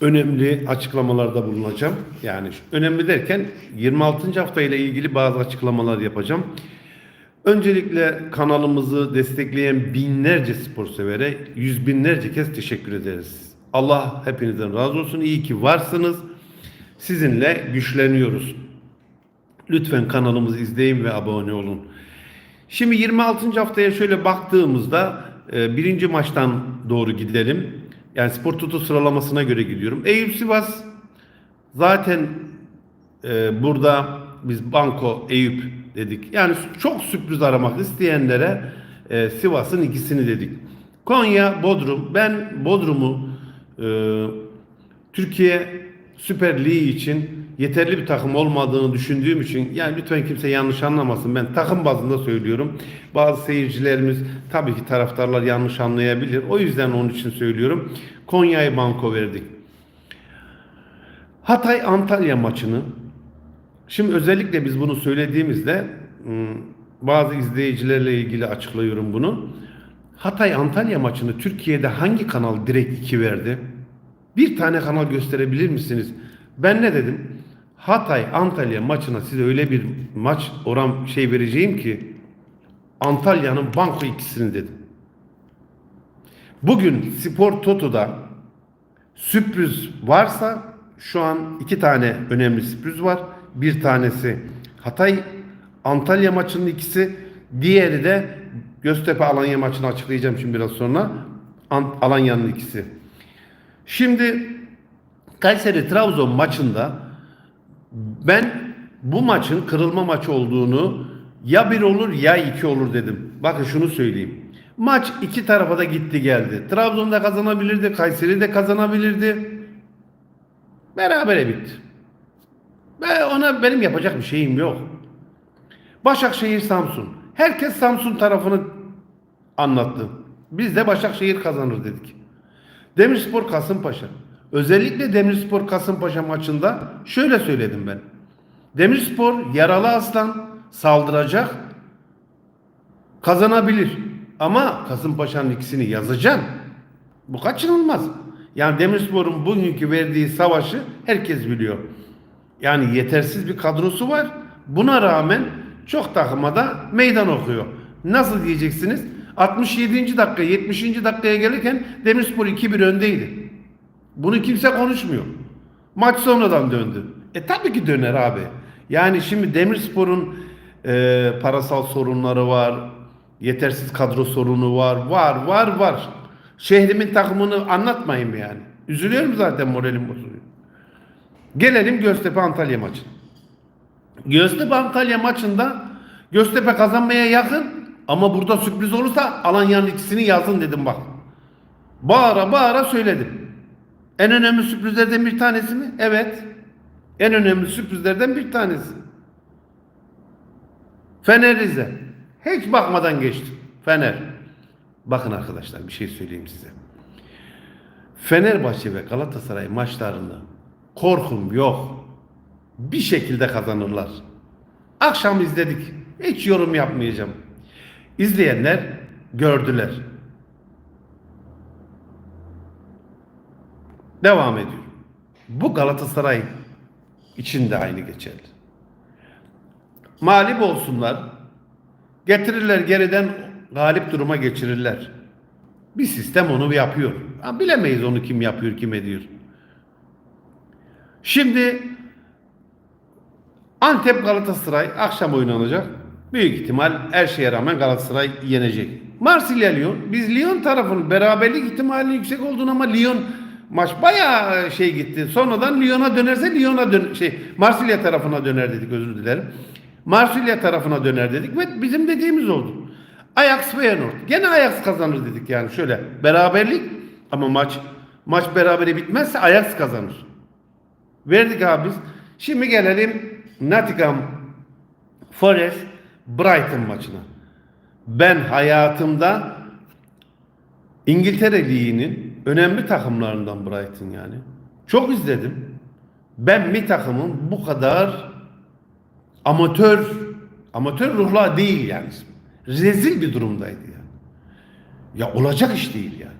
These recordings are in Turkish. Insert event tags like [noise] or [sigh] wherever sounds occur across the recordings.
önemli açıklamalarda bulunacağım. Yani önemli derken 26. hafta ile ilgili bazı açıklamalar yapacağım. Öncelikle kanalımızı destekleyen binlerce spor severe yüz binlerce kez teşekkür ederiz. Allah hepinizden razı olsun. İyi ki varsınız. Sizinle güçleniyoruz. Lütfen kanalımızı izleyin ve abone olun. Şimdi 26. haftaya şöyle baktığımızda e, birinci maçtan doğru gidelim. Yani spor tutu sıralamasına göre gidiyorum. Eyüp Sivas zaten e, burada biz Banko Eyüp dedik. Yani çok sürpriz aramak isteyenlere e, Sivas'ın ikisini dedik. Konya, Bodrum. Ben Bodrum'u e, Türkiye Süper Ligi için yeterli bir takım olmadığını düşündüğüm için yani lütfen kimse yanlış anlamasın. Ben takım bazında söylüyorum. Bazı seyircilerimiz tabii ki taraftarlar yanlış anlayabilir. O yüzden onun için söylüyorum. Konya'yı banko verdik. Hatay Antalya maçını şimdi özellikle biz bunu söylediğimizde ım, bazı izleyicilerle ilgili açıklıyorum bunu. Hatay Antalya maçını Türkiye'de hangi kanal direkt 2 verdi? Bir tane kanal gösterebilir misiniz? Ben ne dedim? Hatay Antalya maçına size öyle bir maç oran şey vereceğim ki Antalya'nın banko ikisini dedim. Bugün Spor Toto'da sürpriz varsa şu an iki tane önemli sürpriz var. Bir tanesi Hatay Antalya maçının ikisi, diğeri de Göztepe Alanya maçını açıklayacağım şimdi biraz sonra. An- Alanya'nın ikisi. Şimdi Kayseri Trabzon maçında ben bu maçın kırılma maçı olduğunu ya bir olur ya iki olur dedim. Bakın şunu söyleyeyim. Maç iki tarafa da gitti geldi. Trabzon da kazanabilirdi, Kayseri de kazanabilirdi. Berabere bitti. Ve ona benim yapacak bir şeyim yok. Başakşehir Samsun. Herkes Samsun tarafını anlattı. Biz de Başakşehir kazanır dedik. Demirspor Kasımpaşa. Özellikle Demirspor Kasımpaşa maçında şöyle söyledim ben. Demirspor yaralı aslan saldıracak kazanabilir. Ama Kasımpaşa'nın ikisini yazacaksın. Bu kaçınılmaz. Yani Demirspor'un bugünkü verdiği savaşı herkes biliyor. Yani yetersiz bir kadrosu var. Buna rağmen çok takıma da meydan okuyor. Nasıl diyeceksiniz? 67. dakika 70. dakikaya gelirken Demirspor 2-1 öndeydi. Bunu kimse konuşmuyor. Maç sonradan döndü. E tabii ki döner abi. Yani şimdi Demirspor'un e, parasal sorunları var. Yetersiz kadro sorunu var. Var var var. Şehrimin takımını anlatmayın mı yani? Üzülüyorum zaten moralim bozuluyor. Gelelim Göztepe Antalya maçına. Göztepe Antalya maçında Göztepe kazanmaya yakın ama burada sürpriz olursa Alanya'nın ikisini yazın dedim bak. Bağıra bağıra söyledim. En önemli sürprizlerden bir tanesi mi? Evet. En önemli sürprizlerden bir tanesi. Fener Rize. Hiç bakmadan geçtim. Fener. Bakın arkadaşlar bir şey söyleyeyim size. Fenerbahçe ve Galatasaray maçlarında korkum yok. Bir şekilde kazanırlar. Akşam izledik. Hiç yorum yapmayacağım. İzleyenler gördüler. Devam ediyorum. Bu Galatasaray için de aynı geçerli. Mağlup olsunlar. Getirirler geriden galip duruma geçirirler. Bir sistem onu yapıyor. Ha, bilemeyiz onu kim yapıyor, kim ediyor. Şimdi Antep Galatasaray akşam oynanacak. Büyük ihtimal her şeye rağmen Galatasaray yenecek. Marsilya Lyon. Biz Lyon tarafının beraberlik ihtimali yüksek olduğunu ama Lyon maç bayağı şey gitti. Sonradan Lyon'a dönerse Lyon'a dön şey Marsilya tarafına döner dedik özür dilerim. Marsilya tarafına döner dedik ve bizim dediğimiz oldu. Ajax Feyenoord. Gene Ajax kazanır dedik yani şöyle beraberlik ama maç maç berabere bitmezse Ajax kazanır. Verdik abi biz. Şimdi gelelim Nottingham Forest Brighton maçına. Ben hayatımda İngiltere Ligi'nin önemli takımlarından Brighton yani. Çok izledim. Ben bir takımın bu kadar amatör amatör ruhla değil yani. Rezil bir durumdaydı yani. Ya olacak iş değil yani.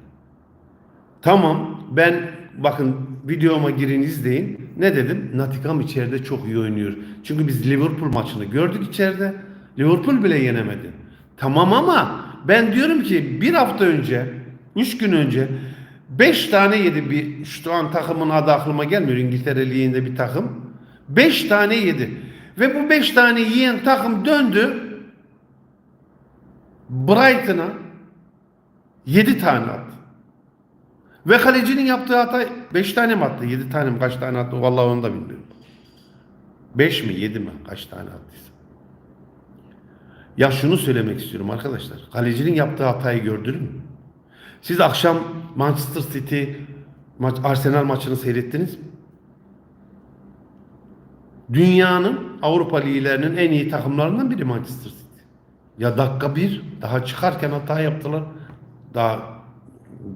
Tamam ben bakın videoma girin izleyin. Ne dedim? Nottingham içeride çok iyi oynuyor. Çünkü biz Liverpool maçını gördük içeride. Liverpool bile yenemedi. Tamam ama ben diyorum ki bir hafta önce, üç gün önce 5 tane yedi bir şu an takımın adı aklıma gelmiyor İngiltere Ligi'nde bir takım. 5 tane yedi. Ve bu 5 tane yiyen takım döndü. Brighton'a 7 tane attı. Ve kalecinin yaptığı hata 5 tane mi attı? 7 tane mi? Kaç tane attı? Vallahi onu da bilmiyorum. 5 mi? 7 mi? Kaç tane attıysa. Ya şunu söylemek istiyorum arkadaşlar. Kalecinin yaptığı hatayı gördünüz mü? Siz akşam Manchester City maç, Arsenal maçını seyrettiniz mi? Dünyanın Avrupa ligilerinin en iyi takımlarından biri Manchester City. Ya dakika bir daha çıkarken hata yaptılar. Daha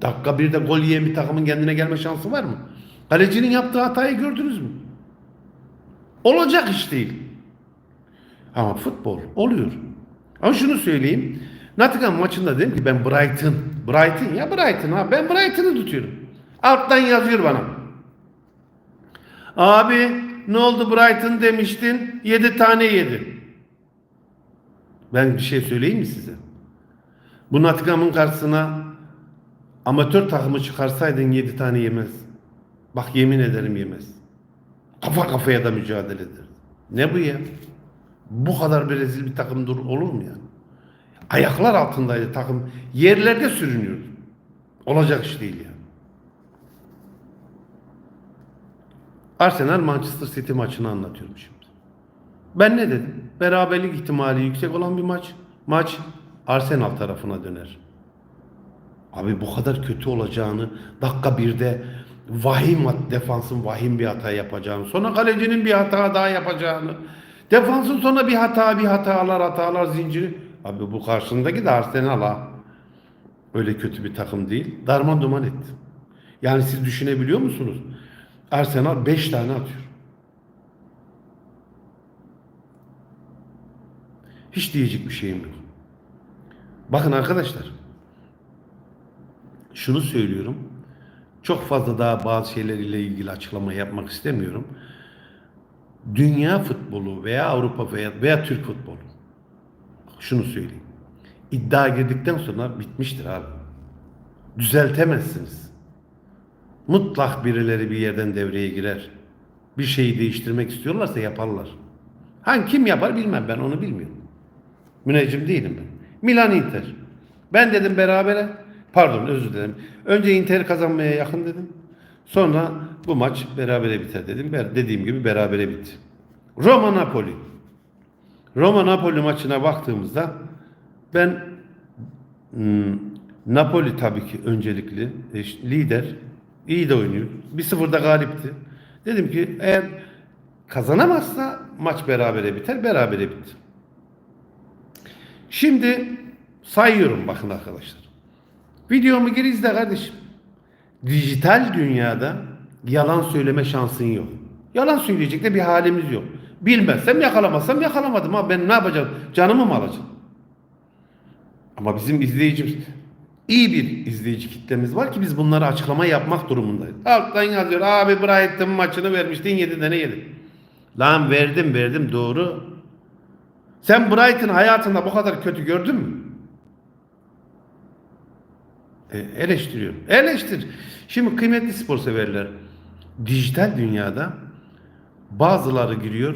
dakika birde gol yiyen bir takımın kendine gelme şansı var mı? Kalecinin yaptığı hatayı gördünüz mü? Olacak iş değil. Ama futbol oluyor. Ama şunu söyleyeyim. Nottingham maçında dedim ki ben Brighton. Brighton ya Brighton ha. Ben Brighton'ı tutuyorum. Alttan yazıyor bana. Abi ne oldu Brighton demiştin. 7 tane yedi. Ben bir şey söyleyeyim mi size? Bu Nottingham'ın karşısına amatör takımı çıkarsaydın 7 tane yemez. Bak yemin ederim yemez. Kafa kafaya da mücadele eder. Ne bu ya? Bu kadar bir rezil bir takım dur olur mu yani? Ayaklar altındaydı takım. Yerlerde sürünüyordu. Olacak iş değil yani. Arsenal Manchester City maçını anlatıyorum şimdi. Ben ne dedim? Beraberlik ihtimali yüksek olan bir maç. Maç Arsenal tarafına döner. Abi bu kadar kötü olacağını dakika birde vahim defansın vahim bir hata yapacağını sonra kalecinin bir hata daha yapacağını defansın sonra bir hata bir hatalar hatalar zinciri abi bu karşındaki de Arsenal ha. Öyle kötü bir takım değil. Darma duman etti. Yani siz düşünebiliyor musunuz? Arsenal 5 tane atıyor. Hiç diyecek bir şeyim yok. Bakın arkadaşlar. Şunu söylüyorum. Çok fazla daha bazı şeylerle ilgili açıklama yapmak istemiyorum. Dünya futbolu veya Avrupa veya, veya Türk futbolu. Şunu söyleyeyim. İddia girdikten sonra bitmiştir abi. Düzeltemezsiniz. Mutlak birileri bir yerden devreye girer. Bir şeyi değiştirmek istiyorlarsa yaparlar. Hangi kim yapar bilmem ben onu bilmiyorum. Müneccim değilim ben. Milan Inter. Ben dedim berabere. Pardon özür dilerim. Önce Inter kazanmaya yakın dedim. Sonra bu maç berabere biter dedim. Dediğim gibi berabere bitti. Roma Napoli. Roma Napoli maçına baktığımızda ben hmm, Napoli tabii ki öncelikli e, lider iyi de oynuyor. 1-0'da galipti. Dedim ki eğer kazanamazsa maç berabere biter. Berabere bitti. Şimdi sayıyorum bakın arkadaşlar. Videomu gir izle kardeşim. Dijital dünyada yalan söyleme şansın yok. Yalan söyleyecek de bir halimiz yok. Bilmezsem yakalamazsam yakalamadım ha ben ne yapacağım? Canımı mı alacağım? Ama bizim izleyicimiz iyi bir izleyici kitlemiz var ki biz bunları açıklama yapmak durumundayız. Alttan yazıyor abi Brighton maçını vermiştin 7 tane yedi. Lan verdim verdim doğru. Sen Brighton hayatında bu kadar kötü gördün mü? E, eleştiriyorum. Eleştir. Şimdi kıymetli spor severler. Dijital dünyada bazıları giriyor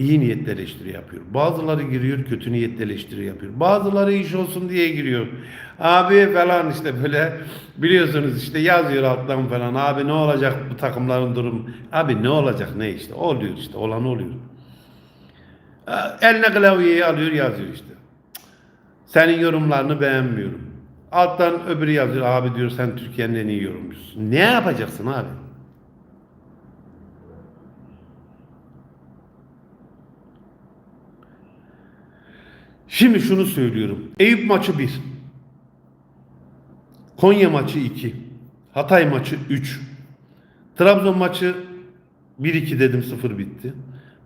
iyi niyetli eleştiri yapıyor. Bazıları giriyor kötü niyetli eleştiri yapıyor. Bazıları iş olsun diye giriyor. Abi falan işte böyle biliyorsunuz işte yazıyor alttan falan. Abi ne olacak bu takımların durum? Abi ne olacak ne işte? Oluyor işte olan oluyor. Eline klavyeyi alıyor yazıyor işte. Senin yorumlarını beğenmiyorum. Alttan öbürü yazıyor abi diyor sen Türkiye'nin en iyi yorumcusun. Ne yapacaksın abi? Şimdi şunu söylüyorum. Eyüp maçı 1. Konya maçı 2. Hatay maçı 3. Trabzon maçı 1-2 dedim 0 bitti.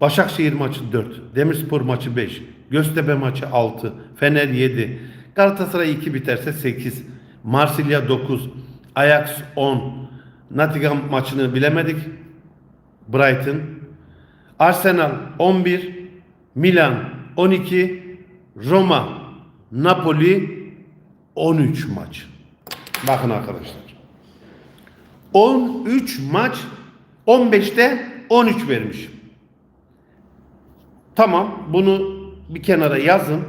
Başakşehir maçı 4. Demirspor maçı 5. Göztepe maçı 6. Fener 7. Galatasaray 2 biterse 8. Marsilya 9. Ajax 10. Nottingham maçını bilemedik. Brighton. Arsenal 11, Milan 12, Roma, Napoli 13 maç. Bakın arkadaşlar. 13 maç 15'te 13 vermiş. Tamam bunu bir kenara yazın.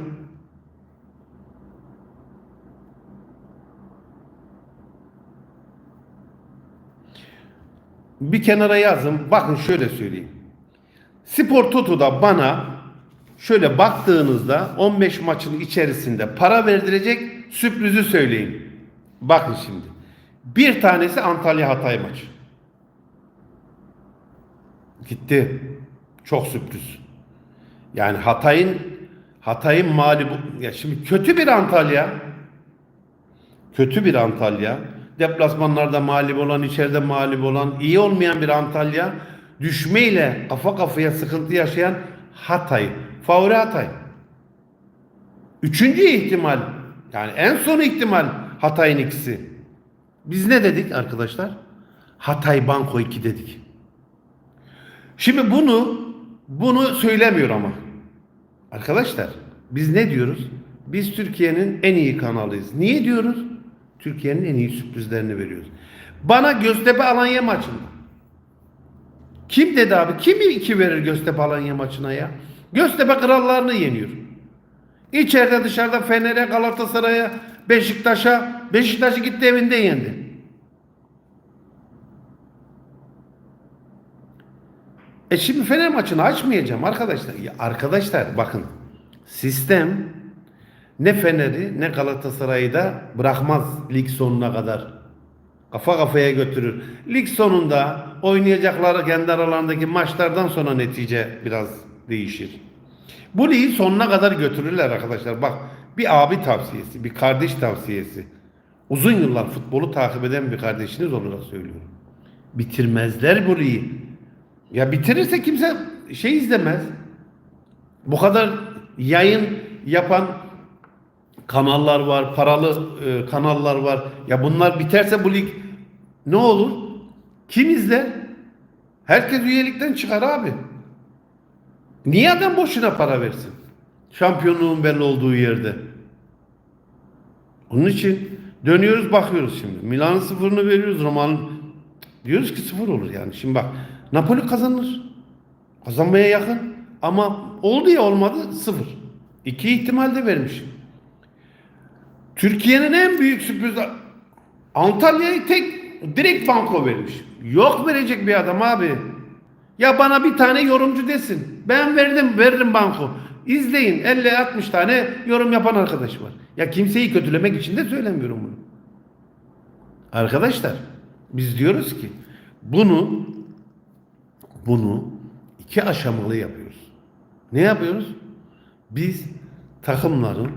Bir kenara yazın. Bakın şöyle söyleyeyim. Spor Toto'da bana şöyle baktığınızda 15 maçın içerisinde para verdirecek sürprizi söyleyin. Bakın şimdi. Bir tanesi Antalya Hatay maçı. Gitti. Çok sürpriz. Yani Hatay'ın Hatay'ın mağlubu ya şimdi kötü bir Antalya kötü bir Antalya deplasmanlarda mağlup olan içeride mağlup olan iyi olmayan bir Antalya düşmeyle kafa kafaya sıkıntı yaşayan Hatay favori Hatay üçüncü ihtimal yani en son ihtimal Hatay'ın ikisi biz ne dedik arkadaşlar Hatay Banko 2 dedik Şimdi bunu bunu söylemiyor ama. Arkadaşlar biz ne diyoruz? Biz Türkiye'nin en iyi kanalıyız. Niye diyoruz? Türkiye'nin en iyi sürprizlerini veriyoruz. Bana Göztepe Alanya maçında. Kim dedi abi? Kim iki verir Göztepe Alanya maçına ya? Göztepe krallarını yeniyor. İçeride dışarıda Fener'e, Galatasaray'a, Beşiktaş'a, Beşiktaş'ı gitti evinde yendi. E şimdi Fener maçını açmayacağım arkadaşlar. Ya arkadaşlar bakın sistem ne Fener'i ne Galatasaray'ı da bırakmaz lig sonuna kadar. Kafa kafaya götürür. Lig sonunda oynayacakları kendi aralarındaki maçlardan sonra netice biraz değişir. Bu ligi sonuna kadar götürürler arkadaşlar. Bak bir abi tavsiyesi, bir kardeş tavsiyesi. Uzun yıllar futbolu takip eden bir kardeşiniz olarak söylüyorum. Bitirmezler bu ligi. Ya bitirirse kimse şey izlemez. Bu kadar yayın yapan kanallar var, paralı e, kanallar var. Ya bunlar biterse bu lig ne olur? Kim izler? Herkes üyelikten çıkar abi. Niye adam boşuna para versin? Şampiyonluğun belli olduğu yerde. Onun için dönüyoruz bakıyoruz şimdi. Milan'ın sıfırını veriyoruz. Roma'nın diyoruz ki sıfır olur yani. Şimdi bak Napoli kazanır. Kazanmaya yakın. Ama oldu ya olmadı sıfır. İki ihtimal de vermiş. Türkiye'nin en büyük sürprizi Antalya'yı tek direkt banko vermiş. Yok verecek bir adam abi. Ya bana bir tane yorumcu desin. Ben verdim veririm banko. İzleyin 50-60 tane yorum yapan arkadaş var. Ya kimseyi kötülemek için de söylemiyorum bunu. Arkadaşlar biz diyoruz ki bunu bunu iki aşamalı yapıyoruz. Ne yapıyoruz? Biz takımların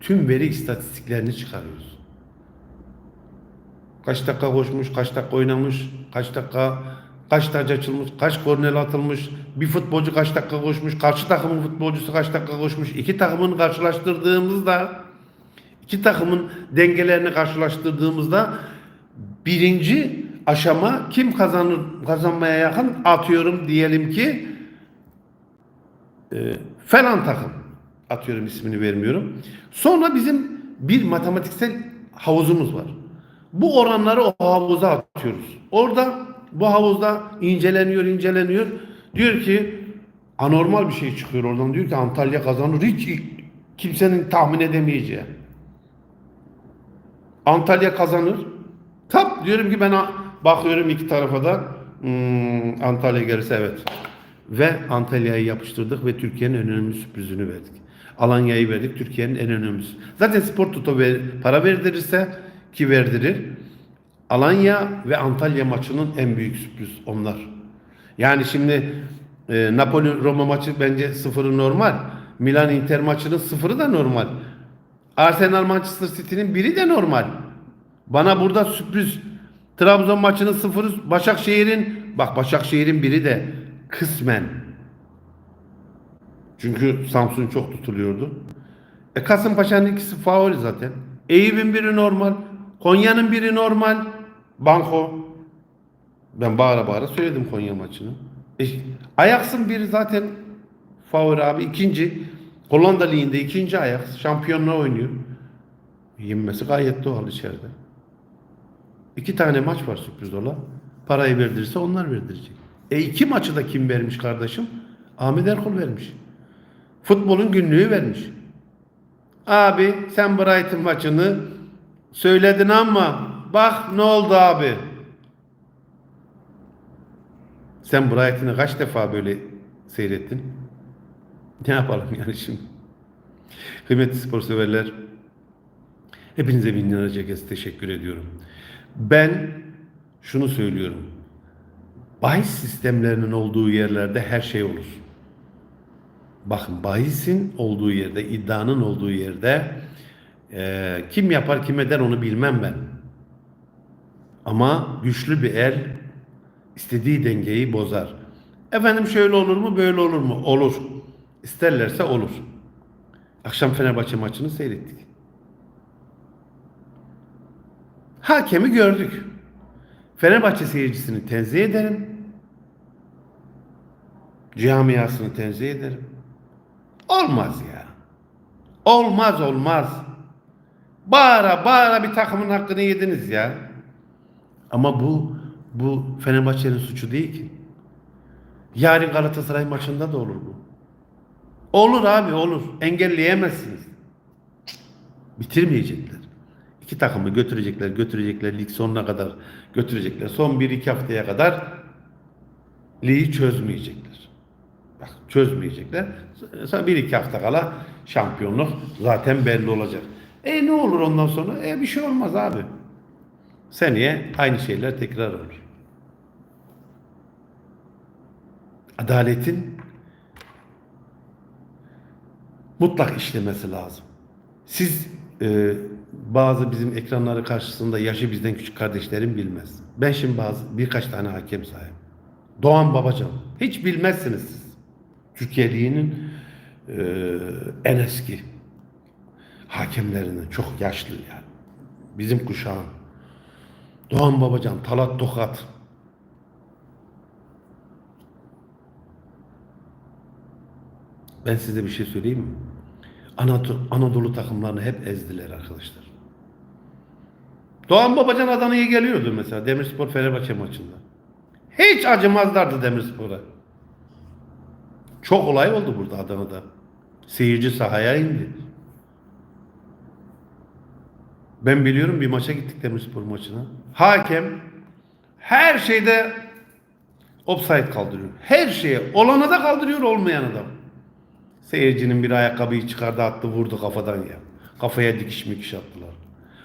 tüm veri istatistiklerini çıkarıyoruz. Kaç dakika koşmuş, kaç dakika oynamış, kaç dakika kaç taç açılmış, kaç kornel atılmış, bir futbolcu kaç dakika koşmuş, karşı takımın futbolcusu kaç dakika koşmuş, iki takımın karşılaştırdığımızda iki takımın dengelerini karşılaştırdığımızda birinci aşama kim kazanır kazanmaya yakın atıyorum diyelim ki e, falan takım atıyorum ismini vermiyorum. Sonra bizim bir matematiksel havuzumuz var. Bu oranları o havuza atıyoruz. Orada bu havuzda inceleniyor inceleniyor. Diyor ki anormal bir şey çıkıyor oradan. Diyor ki Antalya kazanır. Hiç kimsenin tahmin edemeyeceği. Antalya kazanır. Tap diyorum ki ben bakıyorum iki tarafa da hmm, Antalya gelirse evet. Ve Antalya'yı yapıştırdık ve Türkiye'nin en önemli sürprizini verdik. Alanya'yı verdik Türkiye'nin en önemlisi. Zaten Spor Toto ver, para verdirirse ki verdirir. Alanya ve Antalya maçının en büyük sürpriz onlar. Yani şimdi e, Napoli Roma maçı bence sıfırı normal. Milan Inter maçının sıfırı da normal. Arsenal Manchester City'nin biri de normal. Bana burada sürpriz Trabzon maçının sıfırı Başakşehir'in bak Başakşehir'in biri de kısmen çünkü Samsun çok tutuluyordu. E Kasımpaşa'nın ikisi favori zaten. Eyüp'ün biri normal. Konya'nın biri normal. Banko. Ben bağıra bağıra söyledim Konya maçını. E, Ajax'ın biri zaten favori abi. ikinci Hollanda Ligi'nde ikinci Ajax. Şampiyonluğa oynuyor. Yenmesi gayet doğal içeride. İki tane maç var sürpriz olan. Parayı verdirirse onlar verdirecek. E iki maçı da kim vermiş kardeşim? Ahmet Erkul vermiş. Futbolun günlüğü vermiş. Abi sen Brighton maçını söyledin ama bak ne oldu abi. Sen Brighton'ı kaç defa böyle seyrettin? Ne yapalım yani şimdi? Kıymetli spor severler, hepinize binlerce kez teşekkür ediyorum. Ben şunu söylüyorum. Bahis sistemlerinin olduğu yerlerde her şey olur. Bakın bahisin olduğu yerde, iddianın olduğu yerde eee, kim yapar kim eder onu bilmem ben. Ama güçlü bir el istediği dengeyi bozar. Efendim şöyle olur mu böyle olur mu? Olur. İsterlerse olur. Akşam Fenerbahçe maçını seyrettik. Hakemi gördük. Fenerbahçe seyircisini tenzih ederim. Camiasını tenzih ederim. Olmaz ya. Olmaz olmaz. Bağıra bağıra bir takımın hakkını yediniz ya. Ama bu bu Fenerbahçe'nin suçu değil ki. Yarın Galatasaray maçında da olur bu. Olur abi olur. Engelleyemezsiniz. Bitirmeyecekler. İki takımı götürecekler, götürecekler lig sonuna kadar götürecekler. Son bir iki haftaya kadar ligi çözmeyecekler. Bak çözmeyecekler. Sonra bir iki hafta kala şampiyonluk zaten belli olacak. E ne olur ondan sonra? E bir şey olmaz abi. Seneye aynı şeyler tekrar olur. Adaletin mutlak işlemesi lazım. Siz e, bazı bizim ekranları karşısında yaşı bizden küçük kardeşlerim bilmez. Ben şimdi bazı birkaç tane hakem sahip. Doğan Babacan. Hiç bilmezsiniz siz. Türkiye Ligi'nin e, en eski hakemlerinden çok yaşlı yani. Bizim kuşağın. Doğan Babacan, Talat Tokat. Ben size bir şey söyleyeyim mi? Anadolu, takımlarını hep ezdiler arkadaşlar. Doğan Babacan Adana'ya geliyordu mesela Demirspor Fenerbahçe maçında. Hiç acımazlardı Demirspor'a. Çok olay oldu burada Adana'da. Seyirci sahaya indi. Ben biliyorum bir maça gittik Demirspor maçına. Hakem her şeyde offside kaldırıyor. Her şeye. Olana da kaldırıyor, olmayana da. Seyircinin bir ayakkabıyı çıkardı attı vurdu kafadan ya. Kafaya dikiş mikiş attılar.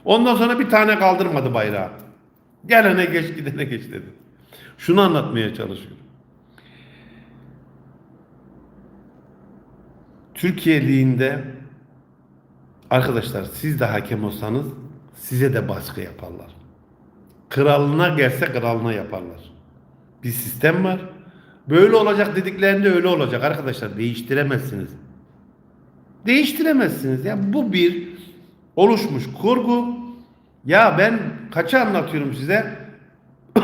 Ondan sonra bir tane kaldırmadı bayrağı. Gelene geç gidene geç dedi. Şunu anlatmaya çalışıyorum. Türkiye Ligi'nde arkadaşlar siz de hakem olsanız size de baskı yaparlar. Kralına gelse kralına yaparlar. Bir sistem var. Böyle olacak dediklerinde öyle olacak arkadaşlar. Değiştiremezsiniz. Değiştiremezsiniz. Ya bu bir oluşmuş kurgu. Ya ben kaça anlatıyorum size? [coughs]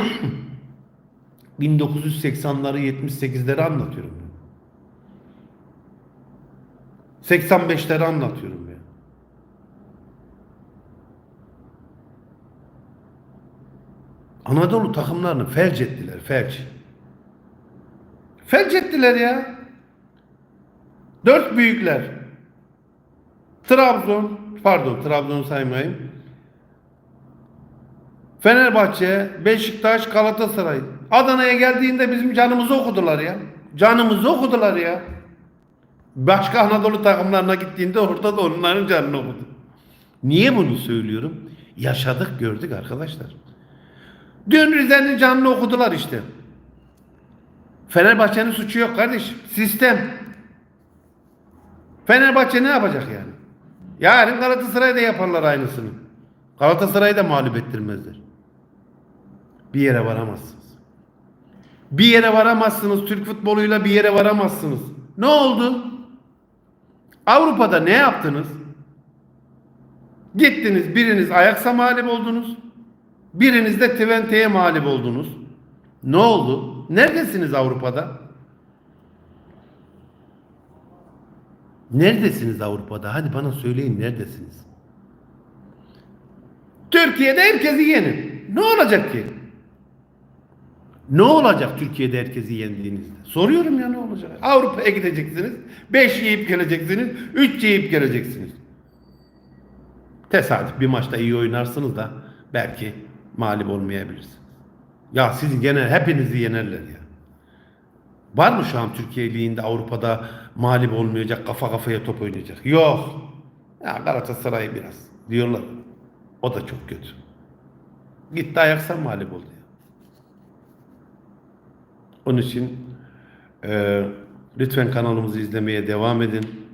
1980'ları 78'leri anlatıyorum. 85'leri anlatıyorum ya. Anadolu takımlarını felç ettiler, felç. Felç ettiler ya. Dört büyükler. Trabzon, pardon Trabzon'u saymayayım. Fenerbahçe, Beşiktaş, Galatasaray. Adana'ya geldiğinde bizim canımızı okudular ya. Canımızı okudular ya. Başka Anadolu takımlarına gittiğinde orada da onların canını okudu. Niye bunu söylüyorum? Yaşadık gördük arkadaşlar. Dün Rize'nin canını okudular işte. Fenerbahçe'nin suçu yok kardeş. Sistem. Fenerbahçe ne yapacak yani? Yarın Galatasaray'da yaparlar aynısını. Galatasaray'ı da mağlup ettirmezler. Bir yere varamazsınız. Bir yere varamazsınız. Türk futboluyla bir yere varamazsınız. Ne oldu? Avrupa'da ne yaptınız? Gittiniz biriniz Ajax'a mağlup oldunuz. Biriniz de Twente'ye mağlup oldunuz. Ne oldu? Neredesiniz Avrupa'da? Neredesiniz Avrupa'da? Hadi bana söyleyin neredesiniz? Türkiye'de herkesi yenin. Ne olacak ki? Ne olacak Türkiye'de herkesi yendiğinizde? Soruyorum ya ne olacak? Avrupa'ya gideceksiniz. 5 yiyip geleceksiniz. 3 yiyip geleceksiniz. Tesadüf bir maçta iyi oynarsınız da belki mağlup olmayabilirsiniz. Ya siz gene hepinizi yenerler ya. Var mı şu an Türkiye Ligi'nde Avrupa'da mağlup olmayacak, kafa kafaya top oynayacak? Yok. Ya Galatasaray biraz diyorlar. O da çok kötü. Gitti ayaksan mağlup oldu ya. Onun için e, lütfen kanalımızı izlemeye devam edin.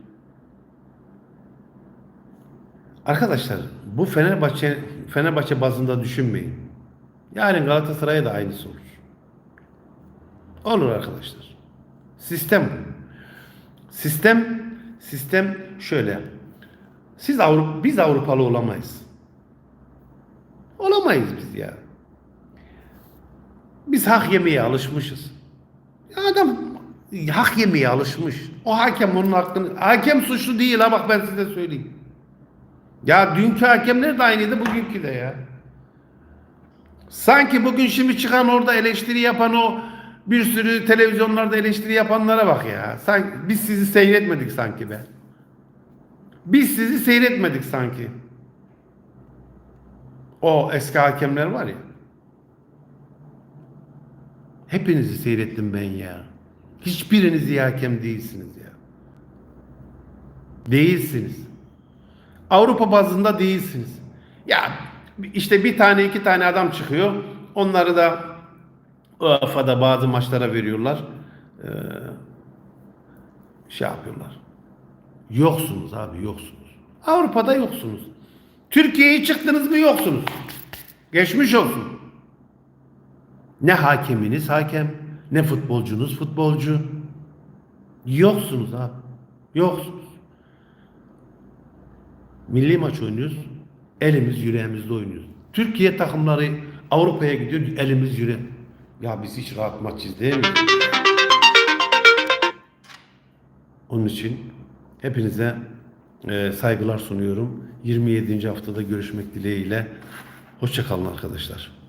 Arkadaşlar bu Fenerbahçe Fenerbahçe bazında düşünmeyin. Yarın Galatasaray'a da aynısı olur. Olur arkadaşlar. Sistem bu. Sistem sistem şöyle. Siz Avrupa biz Avrupalı olamayız. Olamayız biz ya. Biz hak yemeye alışmışız. Adam hak yemeye alışmış. O hakem onun hakkını... Hakem suçlu değil ha bak ben size söyleyeyim. Ya dünkü hakemler de aynıydı bugünkü de ya. Sanki bugün şimdi çıkan orada eleştiri yapan o bir sürü televizyonlarda eleştiri yapanlara bak ya. Sanki biz sizi seyretmedik sanki be. Biz sizi seyretmedik sanki. O eski hakemler var ya. Hepinizi seyrettim ben ya. Hiçbiriniz iyi hakem değilsiniz ya. Değilsiniz. Avrupa bazında değilsiniz. Ya işte bir tane iki tane adam çıkıyor. Onları da UEFA'da bazı maçlara veriyorlar. Ee, şey yapıyorlar. Yoksunuz abi yoksunuz. Avrupa'da yoksunuz. Türkiye'ye çıktınız mı yoksunuz. Geçmiş olsun. Ne hakeminiz hakem, ne futbolcunuz futbolcu. Yoksunuz abi. Yoksunuz. Milli maç oynuyoruz. Elimiz yüreğimizde oynuyoruz. Türkiye takımları Avrupa'ya gidiyor. Elimiz yüre. Ya biz hiç rahat maç izleyemiyoruz. Onun için hepinize e, saygılar sunuyorum. 27. haftada görüşmek dileğiyle. Hoşçakalın arkadaşlar.